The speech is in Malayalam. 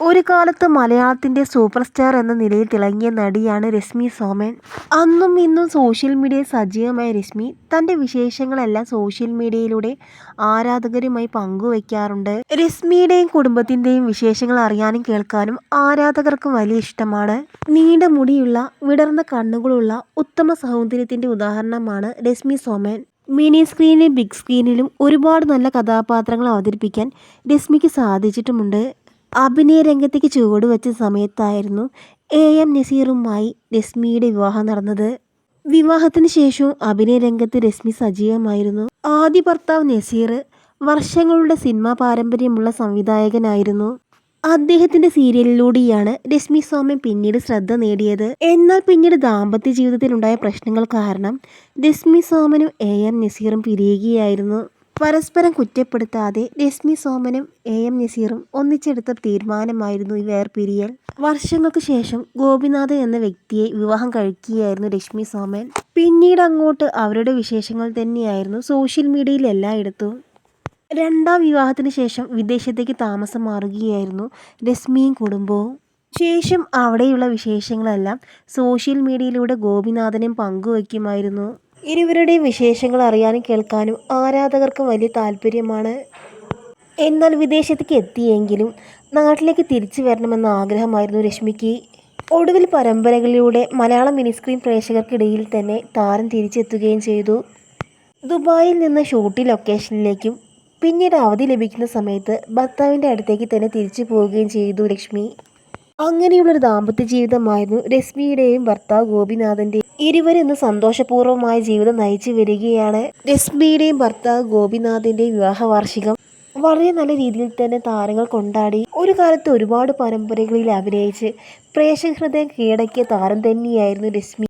ഒരു കാലത്ത് മലയാളത്തിന്റെ സൂപ്പർ സ്റ്റാർ എന്ന നിലയിൽ തിളങ്ങിയ നടിയാണ് രശ്മി സോമൻ. അന്നും ഇന്നും സോഷ്യൽ മീഡിയയിൽ സജീവമായ രശ്മി തന്റെ വിശേഷങ്ങളെല്ലാം സോഷ്യൽ മീഡിയയിലൂടെ ആരാധകരുമായി പങ്കുവയ്ക്കാറുണ്ട് രശ്മിയുടെയും കുടുംബത്തിന്റെയും വിശേഷങ്ങൾ അറിയാനും കേൾക്കാനും ആരാധകർക്ക് വലിയ ഇഷ്ടമാണ്. നീണ്ട മുടിയുള്ള വിടർന്ന കണ്ണുകളുള്ള ഉത്തമ സൗന്ദര്യത്തിന്റെ ഉദാഹരണമാണ് രശ്മി സോമൻ. മിനി സ്ക്രീനിലും ബിഗ് സ്ക്രീനിലും ഒരുപാട് നല്ല കഥാപാത്രങ്ങൾ അവതരിപ്പിക്കാൻ രശ്മിക്ക് സാധിച്ചിട്ടുമുണ്ട്. അഭിനയ രംഗത്തേക്ക് ചുവടുവെച്ച സമയത്തായിരുന്നു എ എം നസീറുമായി രശ്മിയുടെ വിവാഹം നടന്നത്. വിവാഹത്തിന് ശേഷവും അഭിനയ രംഗത്ത് രശ്മി സജീവമായിരുന്നു. ആദ്യ ഭർത്താവ് നസീർ വർഷങ്ങളുടെ സിനിമാ പാരമ്പര്യമുള്ള സംവിധായകനായിരുന്നു. അദ്ദേഹത്തിന്റെ സീരിയലിലൂടെയാണ് രശ്മി സോമൻ പിന്നീട് ശ്രദ്ധ നേടിയത്. എന്നാൽ പിന്നീട് ദാമ്പത്യ ജീവിതത്തിലുണ്ടായ പ്രശ്നങ്ങൾ കാരണം രശ്മി സോമനും എ എം നസീറും പിരിയുകയായിരുന്നു. പരസ്പരം കുറ്റപ്പെടുത്താതെ രശ്മി സോമനും എ എം നസീറും ഒന്നിച്ചെടുത്ത തീരുമാനമായിരുന്നു ഈ വേർപിരിയൽ. വർഷങ്ങൾക്ക് ശേഷം ഗോപിനാഥ് എന്ന വ്യക്തിയെ വിവാഹം കഴിക്കുകയായിരുന്നു രശ്മി സോമൻ. പിന്നീട് അങ്ങോട്ട് അവരുടെ വിശേഷങ്ങൾ തന്നെയായിരുന്നു സോഷ്യൽ മീഡിയയിൽ എല്ലായിടത്തും. രണ്ടാം വിവാഹത്തിന് ശേഷം വിദേശത്തേക്ക് താമസം മാറുകയായിരുന്നു രശ്മിയും കുടുംബവും. ശേഷം അവിടെയുള്ള വിശേഷങ്ങളെല്ലാം സോഷ്യൽ മീഡിയയിലൂടെ ഗോപിനാഥനും പങ്കുവയ്ക്കുമായിരുന്നു ഇരുവരുടെയും വിശേഷങ്ങൾ അറിയാനും കേൾക്കാനും ആരാധകർക്ക് വലിയ താല്പര്യമാണ്. എന്നാൽ വിദേശത്തേക്ക് എത്തിയെങ്കിലും നാട്ടിലേക്ക് തിരിച്ചു വരണമെന്ന ആഗ്രഹമായിരുന്നു രശ്മിക്ക്. ഒടുവിൽ പരമ്പരകളിലൂടെ മലയാളം മിനിസ്ക്രീൻ പ്രേക്ഷകർക്കിടയിൽ തന്നെ താരം തിരിച്ചെത്തുകയും ചെയ്തു. ദുബായിൽ നിന്ന് ഷൂട്ടിംഗ് ലൊക്കേഷനിലേക്കും പിന്നീട് അവധി ലഭിക്കുന്ന സമയത്ത് ഭർത്താവിന്റെ അടുത്തേക്ക് തന്നെ തിരിച്ചു പോവുകയും ചെയ്തു ലക്ഷ്മി അങ്ങനെയുള്ളൊരു ദാമ്പത്യ ജീവിതമായിരുന്നു രശ്മിയുടെയും ഭർത്താവ് ഗോപിനാഥന്റെയും. ഇരുവരും ഇന്ന് സന്തോഷപൂർവമായ ജീവിതം നയിച്ചു വരികയാണ് രശ്മിയുടെയും ഭർത്താവ് ഗോപിനാഥിന്റെയും വിവാഹ വാർഷികം വളരെ നല്ല രീതിയിൽ തന്നെ താരങ്ങൾ കൊണ്ടാടി ഒരു കാലത്ത് ഒരുപാട് പരമ്പരകളിൽ അഭിനയിച്ച് പ്രേക്ഷക ഹൃദയം കീഴടക്കിയ താരം തന്നെയായിരുന്നു രശ്മി.